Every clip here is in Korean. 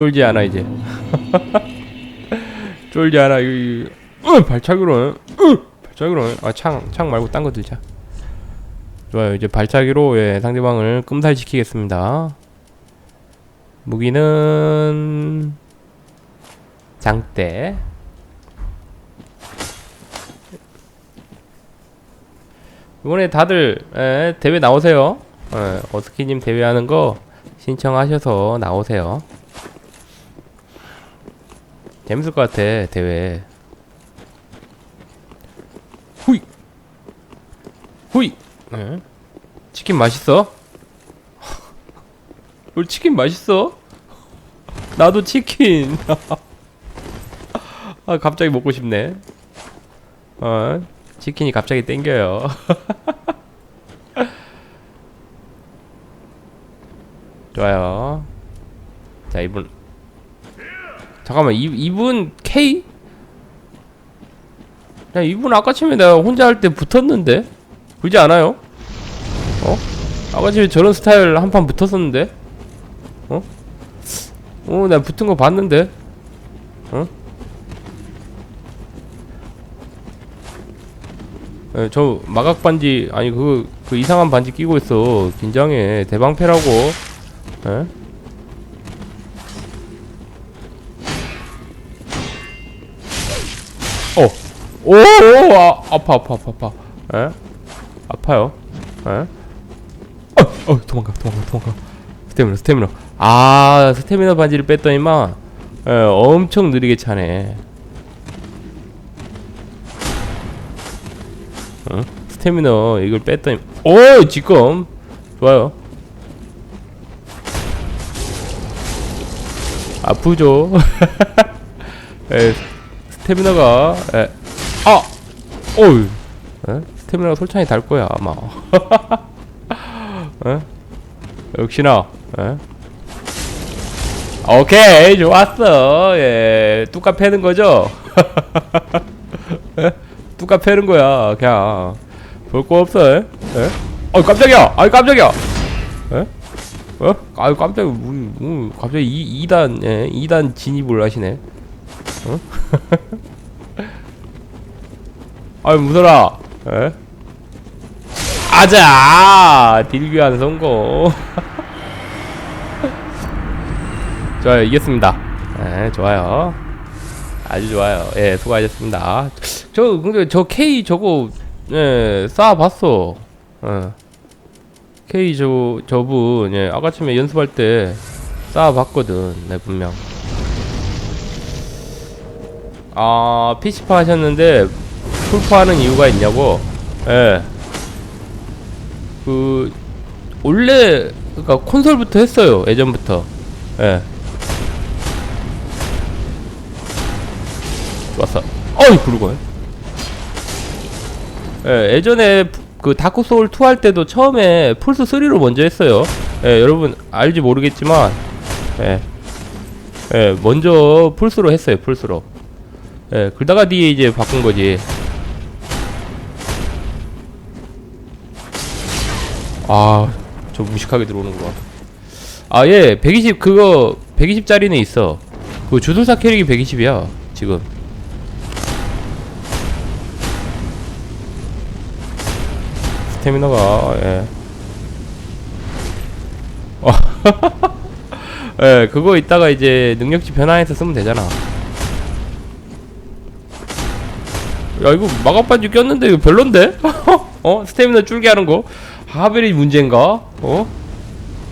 쫄지 않아 이제. 쫄지 않아 이거, 이거. 으, 발차기로 으, 발차기로 아창 창 말고 딴 거 들자. 좋아요. 이제 발차기로 예, 상대방을 끔살시키겠습니다. 무기는 장대. 이번에 다들 예, 대회 나오세요. 예, 어스키님 대회하는 거 신청하셔서 나오세요 재밌을 것 같아 대회. 후이 후이 네. 치킨 맛있어? 우리 치킨 맛있어? 나도 치킨. 아 갑자기 먹고 싶네. 어 치킨이 갑자기 땡겨요. 좋아요. 자 이분 잠깐만 이, 이분 K? 야 이분 아까 처음에 내가 혼자 할 때 붙었는데 그러지 않아요? 어? 아까 처음에 저런 스타일 한 판 붙었었는데 어? 어 내가 붙은 거 봤는데 어? 예, 저 마각 반지 아니 그, 그 이상한 반지 끼고 있어 긴장해 대방패라고 예? 오, 오 아, 아파, 아파, 아파, 아파. 에? 아파요. 에? 어, 어, 도망가, 도망가, 도망가. 스태미너, 스태미너. 아, 스태미너 반지를 뺐더니만, 에, 엄청 느리게 차네. 어? 스태미너 이걸 뺐더니, 오, 지금 좋아요. 아프죠? 에, 스태미너가 에, 아! 어우 에? 스태미너가 솔찬히 달 거야 아마 에? 역시나 에? 오케이 좋았어 예 뚜까 패는 거죠 에? 뚜까 패는 거야 그냥 볼 거 없어 에? 에? 어 깜짝이야 아이 깜짝이야 에? 어? 아유 깜짝이야 문, 문, 갑자기 2, 2단 예 2단 진입을 하시네 어? 아유 무서라. 에? 아자 딜교환 성공. 좋아요 이겼습니다. 예 좋아요. 아주 좋아요. 예 수고하셨습니다. 저 근데 저 K 저거 예 쌓아봤어. 예 K 저 저분 예 아까쯤에 연습할 때 쌓아봤거든 네 분명. 아 PC파 하셨는데 풀파 하는 이유가 있냐고 예. 그 원래 그니까 콘솔부터 했어요 예전부터 예. 좋았어 어이 부르고 예 예전에 그 다크 소울 2 할 때도 처음에 플스 3로 먼저 했어요 예 여러분 알지 모르겠지만 예. 예 먼저 플스로 했어요 플스로 예, 그러다가 뒤에 이제 바꾼 거지. 아, 저 무식하게 들어오는구나. 아, 예, 120, 그거, 120짜리는 있어. 그 주술사 캐릭이 120이야, 지금. 스태미너가, 예. 어, 예, 그거 이따가 이제 능력치 변화해서 쓰면 되잖아. 야 이거 마가반지 꼈는데 이거 별론데? 어? 스태미나 줄게 하는 거 하벨이 문제인가? 어?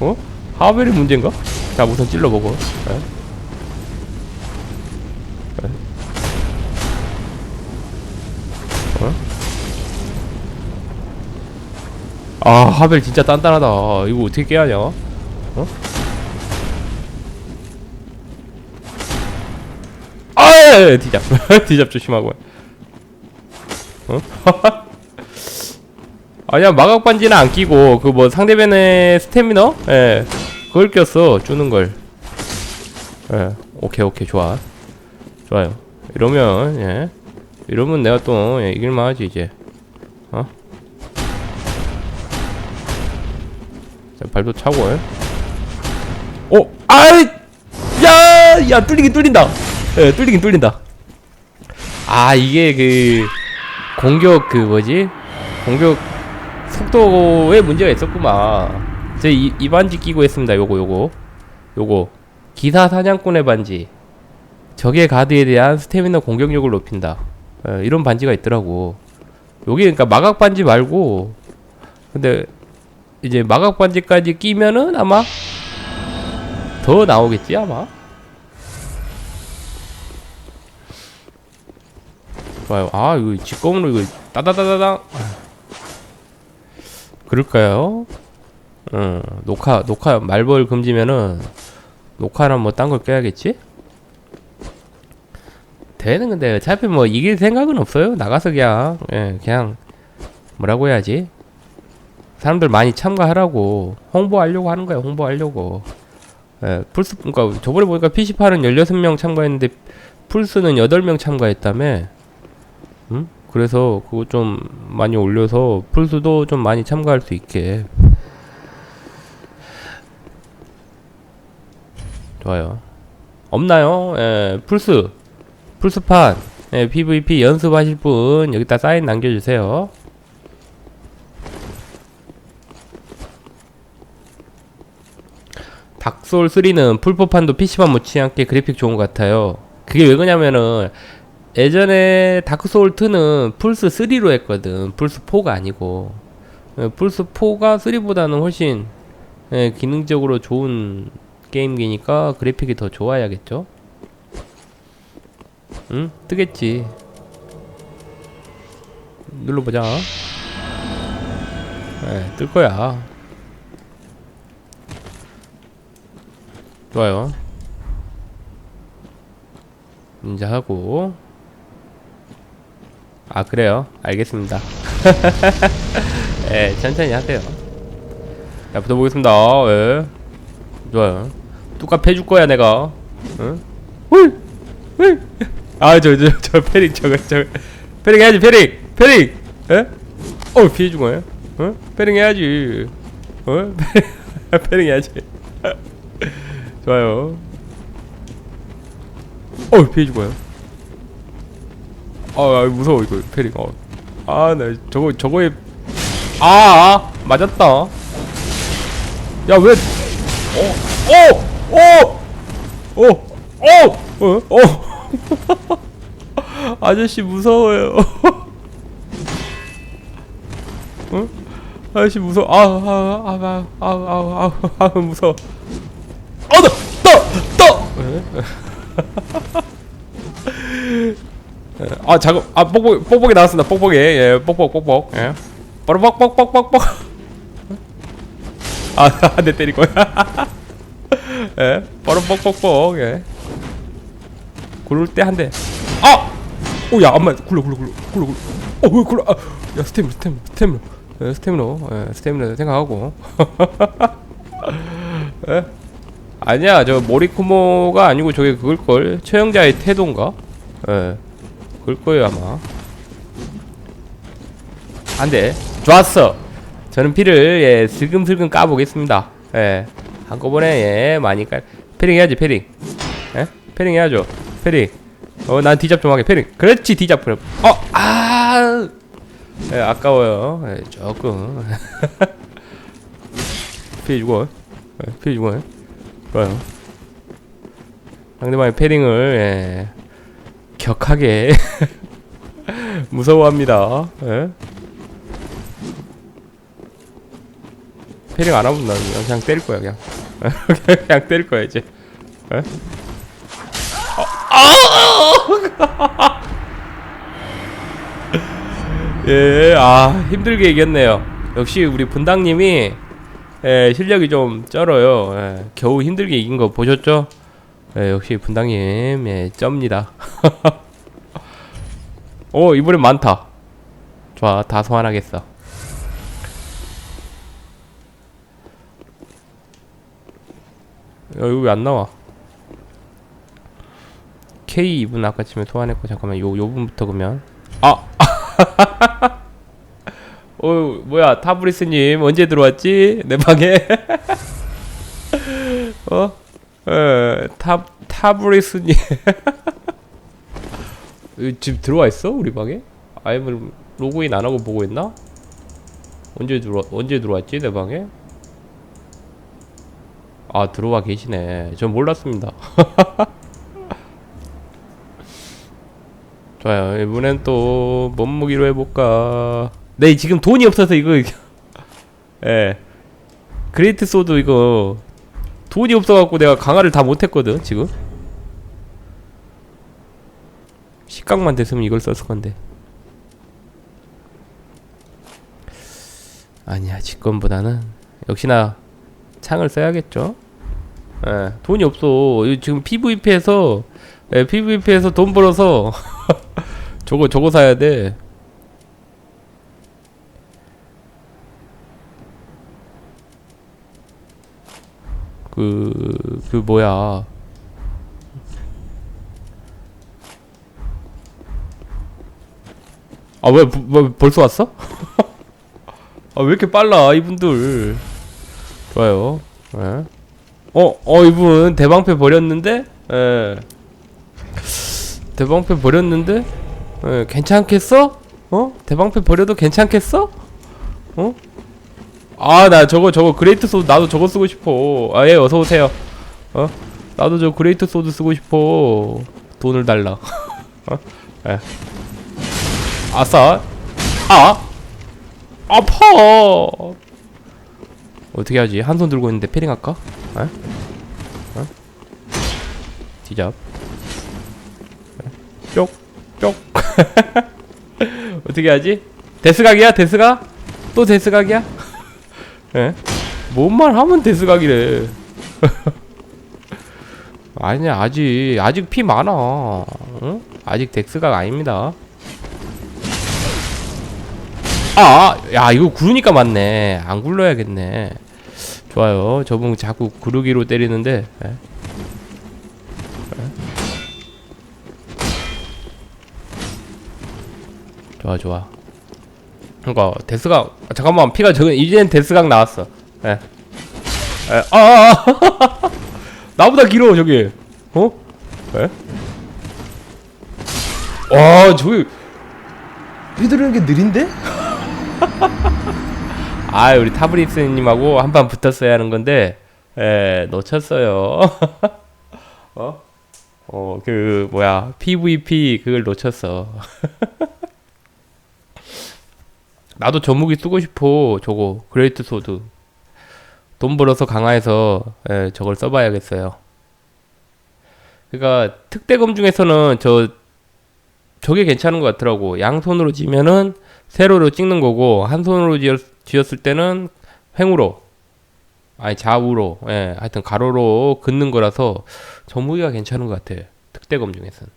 어? 하벨이 문제인가? 자 우선 찔러 보고 예. 예. 어? 아 하벨 진짜 단단하다 이거 어떻게 깨하냐? 어? 아, 예, 예, 디잡, 디잡 조심하고. 어? 아니야 마각 반지는 안 끼고 그 뭐 상대편의 스태미너? 예. 그걸 꼈어 주는 걸 예. 오케이 오케이. 좋아. 좋아요. 이러면 예. 이러면 내가 또 예, 이길만 하지 이제. 어? 자 발도 차고. 예? 오 아이! 야! 야 뚫리긴 뚫린다. 예 뚫리긴 뚫린다. 아 이게 그 공격 그 뭐지? 공격 속도에 문제가 있었구만. 제 이, 이 반지 끼고 했습니다. 요거 요거. 요거. 기사 사냥꾼의 반지. 적의 가드에 대한 스태미너 공격력을 높인다. 예, 이런 반지가 있더라고. 여기 그러니까 마각 반지 말고 근데 이제 마각 반지까지 끼면은 아마 더 나오겠지 아마? 좋아요. 아 이거 직검으로 이거 따다다다당 그럴까요? 응 녹화 녹화 말벌 금지면은 녹화나 뭐 딴 걸 껴야겠지? 대회는 근데 어차피 뭐 이길 생각은 없어요 나가서 그냥 예 그냥 뭐라고 해야지 사람들 많이 참가하라고 홍보하려고 하는 거야 홍보하려고 예 플스 그러니까 저번에 보니까 PC판은 16명 참가했는데 플스는 8명 참가했다며 음? 그래서 그거 좀 많이 올려서 플스도 좀 많이 참가할 수 있게. 좋아요. 없나요? 예 플스. 플스판. 예, PVP 연습하실 분 여기다 사인 남겨주세요. 닥솔 3는 풀포판도 PC판 못지않게 그래픽 좋은 것 같아요. 그게 왜 그러냐면은 예전에 다크 소울 2는 플스 3로 했거든. 플스 4가 아니고. 예, 플스 4가 3보다는 훨씬 예, 기능적으로 좋은 게임기니까 그래픽이 더 좋아야겠죠. 응? 뜨겠지. 눌러보자. 예, 뜰 거야. 좋아요. 이제 하고. 아, 그래요. 알겠습니다. 예, 천천히 하세요. 자, 붙어보겠습니다. 예. 좋아요. 뚜까 패줄 거야, 내가. 응? 훌! 훌! 아, 저, 저, 저, 패링, 저거, 저. 패링 해야지, 패링! 패링! 예? 어, 피해 준 거야? 어? 패링 해야지. 어? 패링 해야지. 좋아요. 어, 피해 죽어요. 어, 아 무서워 이거 페링 어. 아나 저거 저거에 아, 아 맞았다. 야 왜 어어어어어어어? 어, 어! 아저씨 무서워요. 응? 아저씨 무서워. 아아아아아아 아, 아, 무서워. 어너너너 아, 작업, 아, 뽁뽁이, 뽁뽁이 나왔습니다. 뽁뽁이, 예, 뽁뽁, 뽁뽁, 예. 바로. 아, 한대 때릴 거야. 예, 바로 뻑뻑뻑, 예. 굴을 때한 대. 아! 오, 야, 안마 굴러, 굴러, 굴러, 굴러, 굴러. 어, 왜 굴러? 아, 야, 스태미너, 스태미너, 스태미너. 예, 스태미너, 예, 생각하고. 예? 아니야, 저 모리코모가 아니고 저게 그걸걸. 최영자의 태도인가? 예. 그럴 거예요, 아마. 안 돼. 좋았어. 저는 피를, 예, 슬금슬금 까보겠습니다. 예. 한꺼번에, 예, 많이 깔. 패링 해야지, 패링. 예? 패링 해야죠. 패링. 어, 난 디잡 좀 하게, 패링. 그렇지, 디잡. 그럼. 어, 아! 예, 아까워요. 예, 조금. 피해 주고. 예, 피해 주고. 좋아요. 상대방의 패링을, 예. 격하게 무서워합니다. 예? 패링 안 하면 난 그냥, 때릴 거야 그냥 그냥 때릴 거야 이제. 예? 아! 예, 아 힘들게 이겼네요. 역시 우리 분당님이 예, 실력이 좀 쩔어요. 예, 겨우 힘들게 이긴 거 보셨죠? 예, 역시 분당님 예, 쩝니다. 오 이번엔 많다. 좋아 다 소환하겠어. 야 이거 왜 안 나와? K 2분 아까 치면 소환했고 잠깐만 요 요분부터 그러면 아. 어 뭐야 타브리스님 언제 들어왔지 내 방에 어? 어, 탑 타브리스님 집 들어와 있어 우리 방에? 아이면 로그인 안 하고 보고 있나? 언제 들어 언제 들어왔지 내 방에? 아 들어와 계시네. 전 몰랐습니다. 좋아요. 이번엔 또 몸무기로 해볼까. 네 지금 돈이 없어서 이거 예 그레이트 소드 이거 돈이 없어갖고 내가 강화를 다 못했거든 지금. 식각만 됐으면 이걸 썼을 건데. 아니야 직권보다는 역시나 창을 써야겠죠. 예, 돈이 없어. 이 지금 PVP에서 예, PVP에서 돈 벌어서 저거 저거 사야 돼. 그, 그 뭐야. 아, 왜, 뭐, 벌써 왔어? 아, 왜 이렇게 빨라, 이분들. 좋아요. 예. 어, 어, 이분 대방패 버렸는데? 예. 대방패 버렸는데? 예, 괜찮겠어? 어? 대방패 버려도 괜찮겠어? 어? 아, 나 저거, 저거, 그레이트 소드, 나도 저거 쓰고 싶어. 아, 예, 어서오세요. 어? 나도 저 그레이트 소드 쓰고 싶어. 돈을 달라. 어? 예. 아싸. 아! 아파! 어떻게 하지? 한 손 들고 있는데 패링 할까? 에? 어? 디잡. 쪽, 쪽. 어떻게 하지? 데스각이야? 데스각? 또 데스각이야? 에? 뭔말 하면 데스각이래. 아니야, 아직, 아직 피 많아. 응? 아직 데스각 아닙니다. 아, 야, 이거 구르니까 맞네. 안 굴러야겠네. 좋아요. 저분 자꾸 구르기로 때리는데. 예. 예. 좋아, 좋아. 그니까, 데스각, 아, 잠깐만, 피가 저기, 이제는 데스각 나왔어. 예. 예. 아, 아, 아. 나보다 길어, 저기. 어? 예? 와, 저기. 휘두르는 게 느린데? 아 우리 타브리스님하고 한 판 붙었어야 하는 건데 에 놓쳤어요 어? 어 그 뭐야 PVP 그걸 놓쳤어 나도 전무기 쓰고 싶어 저거. 그레이트 소드. 돈 벌어서 강화해서 에, 저걸 써봐야겠어요. 그니까 특대검 중에서는 저 저게 괜찮은 것 같더라고. 양손으로 지면은 세로로 찍는 거고 한 손으로 지었, 을 때는 횡으로. 아니 좌우로. 예 하여튼 가로로 긋는 거라서 전무기가 괜찮은 것 같아. 특대검 중에선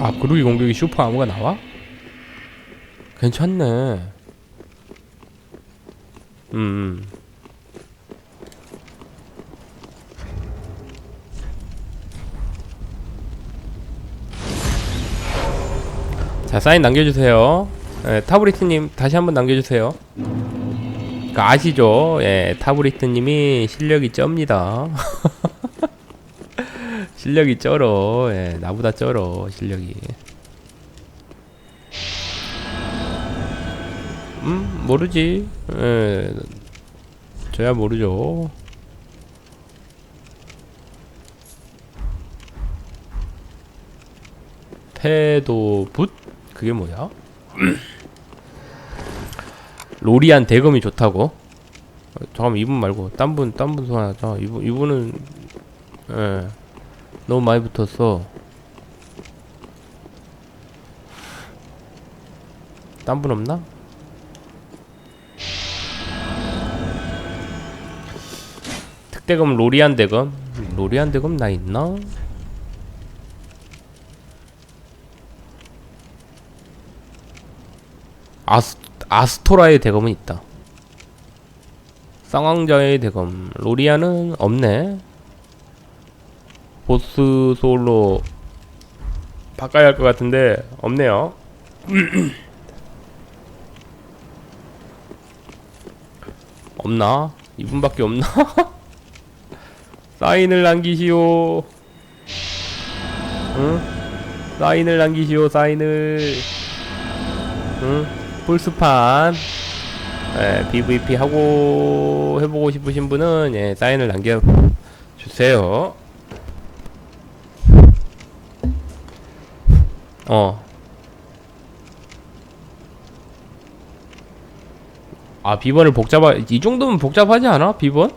아 그루기 공격이 슈퍼 아무가 나와? 괜찮네. 음, 음. 자 사인 남겨주세요. 예, 타브리트님 다시 한번 남겨주세요. 그 아시죠? 예 타브리트님이 실력이 쩝니다 실력이 쩔어 예 나보다 쩔어 실력이 음 모르지 예 저야 모르죠 태도붓 그게 뭐야? 로리안 대검이 좋다고? 어, 잠깐만 이분 말고 딴 분 딴 분 소환하자 이분 이분은 예 너무 많이 붙었어 딴 분 없나? 특대검 로리안 대검 로리안 대검 나 있나? 아스, 아스토라의 대검은 있다. 쌍왕자의 대검. 로리아는 없네. 보스 솔로 바꿔야 할 것 같은데 없네요. 없나? 이분밖에 없나? 사인을 남기시오. 응? 사인을 남기시오. 사인을. 응? 풀스판. 예, PVP 하고 해보고 싶으신 분은 예, 사인을 남겨 주세요. 어. 아 비번을 복잡하 이 정도면 복잡하지 않아 비번?